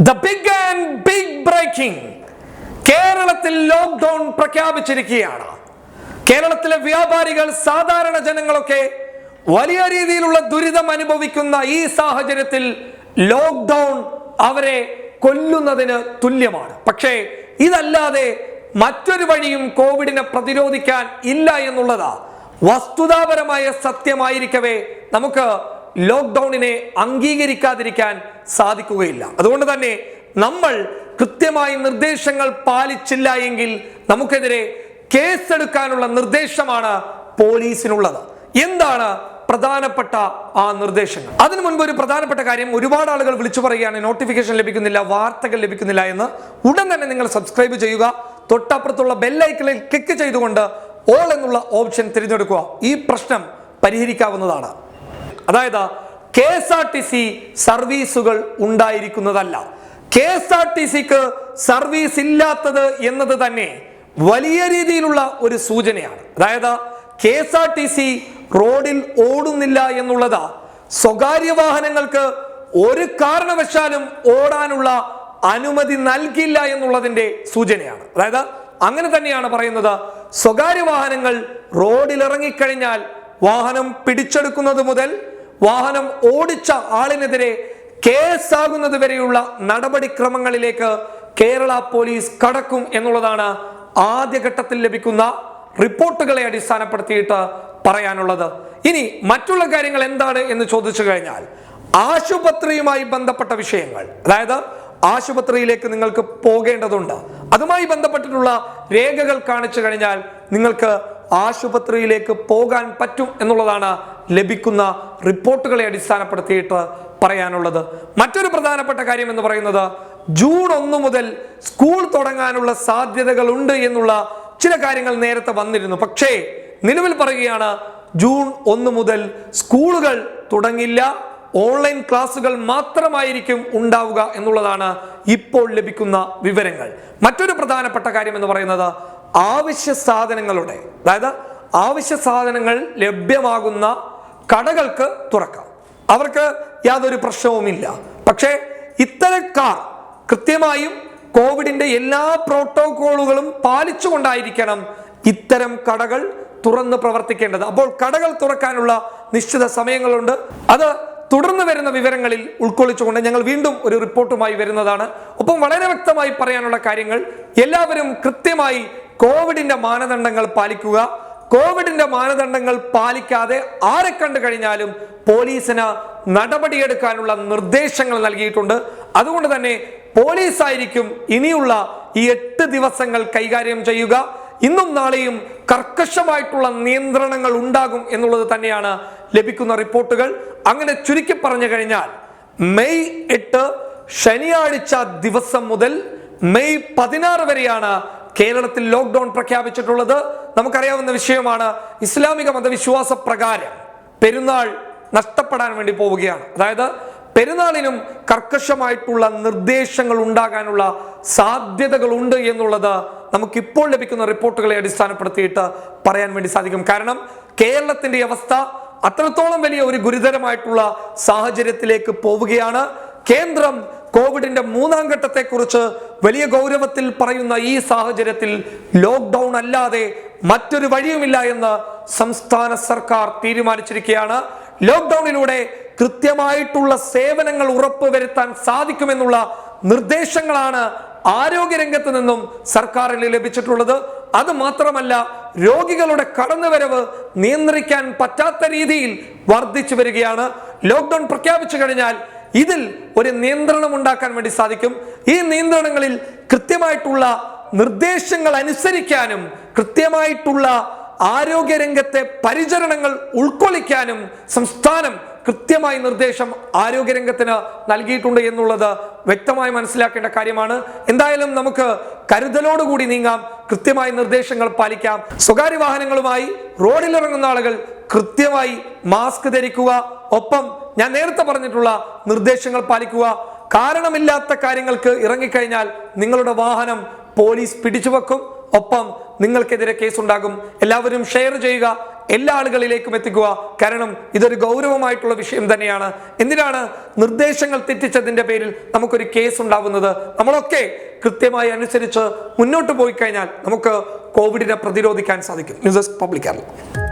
The big and big breaking കേരളത്തിൽ lockdown പ്രഖ്യാപിച്ചിരിക്കുകയാണ്. കേരളത്തിലെ വ്യാപാരികൾ സാധാരണ ജനങ്ങളൊക്കെ വലിയ രീതിയിലുള്ള ദുരിതം അനുഭവിക്കുന്ന ഈ സാഹചര്യത്തിൽ ലോക്ക്ഡൌൺ അവരെ കൊല്ലുന്നതിന് തുല്യമാണ്. പക്ഷേ ഇതല്ലാതെ മറ്റൊരു വഴിയും കോവിഡിനെ പ്രതിരോധിക്കാൻ ഇല്ല എന്നുള്ളതാ വസ്തുതാപരമായ സത്യമായിരിക്കവേ നമുക്ക് ലോക്ക്ഡൌണിനെ അംഗീകരിക്കാതിരിക്കാൻ സാധിക്കുകയില്ല. അതുകൊണ്ട് തന്നെ നമ്മൾ കൃത്യമായി നിർദ്ദേശങ്ങൾ പാലിച്ചില്ല എങ്കിൽ നമുക്കെതിരെ കേസെടുക്കാനുള്ള നിർദ്ദേശമാണ് പോലീസിനുള്ളത്. എന്താണ് പ്രധാനപ്പെട്ട ആ നിർദ്ദേശങ്ങൾ? അതിനു മുൻപ് ഒരു പ്രധാനപ്പെട്ട കാര്യം ഒരുപാട് ആളുകൾ വിളിച്ചു പറയുകയാണ് നോട്ടിഫിക്കേഷൻ ലഭിക്കുന്നില്ല വാർത്തകൾ ലഭിക്കുന്നില്ല എന്ന്. ഉടൻ തന്നെ നിങ്ങൾ സബ്സ്ക്രൈബ് ചെയ്യുക. തൊട്ടപ്പുറത്തുള്ള ബെല്ലൈക്കണിൽ ക്ലിക്ക് ചെയ്തുകൊണ്ട് ഓൾ എന്നുള്ള ഓപ്ഷൻ തിരഞ്ഞെടുക്കുക. ഈ പ്രശ്നം പരിഹരിക്കാവുന്നതാണ്. അതായത് K S R T C സർവീസുകൾ ഉണ്ടായിരിക്കുന്നതല്ല. കെ എസ് ആർ ടി സിക്ക് സർവീസ് ഇല്ലാത്തത് എന്നത് തന്നെ വലിയ രീതിയിലുള്ള ഒരു സൂചനയാണ്. അതായത് K S R T C റോഡിൽ ഓടുന്നില്ല എന്നുള്ളത് സ്വകാര്യ വാഹനങ്ങൾക്ക് ഒരു കാരണവശാലും ഓടാനുള്ള അനുമതി നൽകില്ല എന്നുള്ളതിന്റെ സൂചനയാണ്. അതായത് അങ്ങനെ തന്നെയാണ് പറയുന്നത്. സ്വകാര്യ വാഹനങ്ങൾ റോഡിൽ ഇറങ്ങിക്കഴിഞ്ഞാൽ വാഹനം പിടിച്ചെടുക്കുന്നത് മുതൽ വാഹനം ഓടിച്ച ആളിനെതിരെ കേസാകുന്നത് വരെയുള്ള നടപടിക്രമങ്ങളിലേക്ക് കേരള പോലീസ് കടക്കും എന്നുള്ളതാണ് ആദ്യഘട്ടത്തിൽ ലഭിക്കുന്ന റിപ്പോർട്ടുകളെ അടിസ്ഥാനപ്പെടുത്തിയിട്ട് പറയാനുള്ളത്. ഇനി മറ്റുള്ള കാര്യങ്ങൾ എന്താണ് എന്ന് ചോദിച്ചു കഴിഞ്ഞാൽ ആശുപത്രിയുമായി ബന്ധപ്പെട്ട വിഷയങ്ങൾ അതായത് ആശുപത്രിയിലേക്ക് നിങ്ങൾക്ക് പോകേണ്ടതുണ്ട്. അതുമായി ബന്ധപ്പെട്ടിട്ടുള്ള രേഖകൾ കാണിച്ചു കഴിഞ്ഞാൽ നിങ്ങൾക്ക് ആശുപത്രിയിലേക്ക് പോകാൻ പറ്റും എന്നുള്ളതാണ് ലഭിക്കുന്ന റിപ്പോർട്ടുകളെ അടിസ്ഥാനപ്പെടുത്തിയിട്ട് പറയാനുള്ളത്. മറ്റൊരു പ്രധാനപ്പെട്ട കാര്യം എന്ന് പറയുന്നത് ജൂൺ ഒന്ന് മുതൽ സ്കൂൾ തുടങ്ങാനുള്ള സാധ്യതകളുണ്ട് എന്നുള്ള ചില കാര്യങ്ങൾ നേരത്തെ വന്നിരുന്നു. പക്ഷേ നിലവിൽ പറയുകയാണ് ജൂൺ ഒന്ന് മുതൽ സ്കൂളുകൾ തുടങ്ങില്ല ഓൺലൈൻ ക്ലാസുകൾ മാത്രമായിരിക്കും ഉണ്ടാവുക എന്നുള്ളതാണ് ഇപ്പോൾ ലഭിക്കുന്ന വിവരങ്ങൾ. മറ്റൊരു പ്രധാനപ്പെട്ട കാര്യം എന്ന് പറയുന്നത് ആവശ്യ സാധനങ്ങളുടെ അതായത് ആവശ്യ സാധനങ്ങൾ ലഭ്യമാകുന്ന കടകൾക്ക് തുറക്കാം. അവർക്ക് യാതൊരു പ്രശ്നവുമില്ല. പക്ഷേ ഇത്തരക്കാർ കൃത്യമായും കോവിഡിന്റെ എല്ലാ പ്രോട്ടോകോളുകളും പാലിച്ചുകൊണ്ടായിരിക്കണം ഇത്തരം കടകൾ തുറന്ന് പ്രവർത്തിക്കേണ്ടത്. അപ്പോൾ കടകൾ തുറക്കാനുള്ള നിശ്ചിത സമയങ്ങളുണ്ട്. അത് തുടർന്ന് വരുന്ന വിവരങ്ങളിൽ ഉൾക്കൊള്ളിച്ചുകൊണ്ട് ഞങ്ങൾ വീണ്ടും ഒരു റിപ്പോർട്ടുമായി വരുന്നതാണ്. ഒപ്പം വളരെ വ്യക്തമായി പറയാനുള്ള കാര്യങ്ങൾ എല്ലാവരും കൃത്യമായി കോവിഡിന്റെ മാനദണ്ഡങ്ങൾ പാലിക്കുക. കോവിഡിന്റെ മാനദണ്ഡങ്ങൾ പാലിക്കാതെ ആരെ കണ്ടു കഴിഞ്ഞാലും പോലീസിന് നടപടിയെടുക്കാനുള്ള നിർദ്ദേശങ്ങൾ നൽകിയിട്ടുണ്ട്. അതുകൊണ്ട് തന്നെ പോലീസ് ആയിരിക്കും ഇനിയുള്ള ഈ എട്ട് ദിവസങ്ങൾ കൈകാര്യം ചെയ്യുക. ഇന്നും നാളെയും കർക്കശമായിട്ടുള്ള നിയന്ത്രണങ്ങൾ ഉണ്ടാകും എന്നുള്ളത് തന്നെയാണ് ലഭിക്കുന്ന റിപ്പോർട്ടുകൾ. അങ്ങനെ ചുരുക്കി പറഞ്ഞു കഴിഞ്ഞാൽ മെയ് എട്ട് ശനിയാഴ്ച ദിവസം മുതൽ മെയ് പതിനാറ് വരെയാണ് കേരളത്തിൽ ലോക്ക്ഡൌൺ പ്രഖ്യാപിച്ചിട്ടുള്ളത് നമുക്കറിയാവുന്ന വിഷയമാണ് ഇസ്ലാമിക മതവിശ്വാസ പ്രകാരം പെരുന്നാൾ നഷ്ടപ്പെടാൻ വേണ്ടി പോവുകയാണ്. അതായത് പെരുന്നാളിനും കർക്കശമായിട്ടുള്ള നിർദ്ദേശങ്ങൾ ഉണ്ടാകാനുള്ള സാധ്യതകളുണ്ട് എന്നുള്ളത് നമുക്കിപ്പോൾ ലഭിക്കുന്ന റിപ്പോർട്ടുകളെ അടിസ്ഥാനപ്പെടുത്തിയിട്ട് പറയാൻ വേണ്ടി സാധിക്കും. കാരണം കേരളത്തിന്റെ അവസ്ഥ അത്രത്തോളം വലിയ ഒരു ഗുരുതരമായിട്ടുള്ള സാഹചര്യത്തിലേക്ക് പോവുകയാണ്. കേന്ദ്രം കോവിഡിന്റെ മൂന്നാം ഘട്ടത്തെക്കുറിച്ച് വലിയ ഗൗരവത്തിൽ പറയുന്ന ഈ സാഹചര്യത്തിൽ ലോക്ക്ഡൗൺ അല്ലാതെ മറ്റൊരു വഴിയുമില്ല എന്ന് സംസ്ഥാന സർക്കാർ തീരുമാനിച്ചിരിക്കുകയാണ്. ലോക്ക്ഡൌണിലൂടെ കൃത്യമായിട്ടുള്ള സേവനങ്ങൾ ഉറപ്പുവരുത്താൻ സാധിക്കുമെന്നുള്ള നിർദ്ദേശങ്ങളാണ് ആരോഗ്യരംഗത്ത് നിന്നും സർക്കാരിന് ലഭിച്ചിട്ടുള്ളത്. അത് മാത്രമല്ല രോഗികളുടെ കടന്നുവരവ് നിയന്ത്രിക്കാൻ പറ്റാത്ത രീതിയിൽ വർദ്ധിച്ചു വരികയാണ്. ലോക്ക്ഡൌൺ പ്രഖ്യാപിച്ചു കഴിഞ്ഞാൽ ഇതിൽ ഒരു നിയന്ത്രണം ഉണ്ടാക്കാൻ വേണ്ടി സാധിക്കും. ഈ നിയന്ത്രണങ്ങളിൽ കൃത്യമായിട്ടുള്ള നിർദ്ദേശങ്ങൾ അനുസരിക്കാനും കൃത്യമായിട്ടുള്ള ആരോഗ്യരംഗത്തെ പരിചരണങ്ങൾ ഉൾക്കൊള്ളിക്കാനും സംസ്ഥാനം കൃത്യമായി നിർദ്ദേശം ആരോഗ്യരംഗത്തിന് നൽകിയിട്ടുണ്ട് എന്നുള്ളത് വ്യക്തമായി മനസ്സിലാക്കേണ്ട കാര്യമാണ്. എന്തായാലും നമുക്ക് കരുതലോടുകൂടി നീങ്ങാം. കൃത്യമായി നിർദ്ദേശങ്ങൾ പാലിക്കാം. സ്വകാര്യ വാഹനങ്ങളുമായി റോഡിലിറങ്ങുന്ന ആളുകൾ കൃത്യമായി മാസ്ക് ധരിക്കുക. ഒപ്പം ഞാൻ നേരത്തെ പറഞ്ഞിട്ടുള്ള നിർദ്ദേശങ്ങൾ പാലിക്കുക. കാരണമില്ലാത്ത കാര്യങ്ങൾക്ക് ഇറങ്ങിക്കഴിഞ്ഞാൽ നിങ്ങളുടെ വാഹനം പോലീസ് പിടിച്ചു വെക്കും. ഒപ്പം നിങ്ങൾക്കെതിരെ കേസുണ്ടാകും. എല്ലാവരും ഷെയർ ചെയ്യുക. എല്ലാ ആളുകളിലേക്കും എത്തിക്കുക. കാരണം ഇതൊരു ഗൗരവമായിട്ടുള്ള വിഷയം തന്നെയാണ്. എന്തിനാണ് നിർദ്ദേശങ്ങൾ തെറ്റിച്ചതിന്റെ പേരിൽ നമുക്കൊരു കേസ് ഉണ്ടാവുന്നത്? നമ്മളൊക്കെ കൃത്യമായി അനുസരിച്ച് മുന്നോട്ട് പോയി കഴിഞ്ഞാൽ നമുക്ക് കോവിഡിനെ പ്രതിരോധിക്കാൻ സാധിക്കും. News desk public Kerala.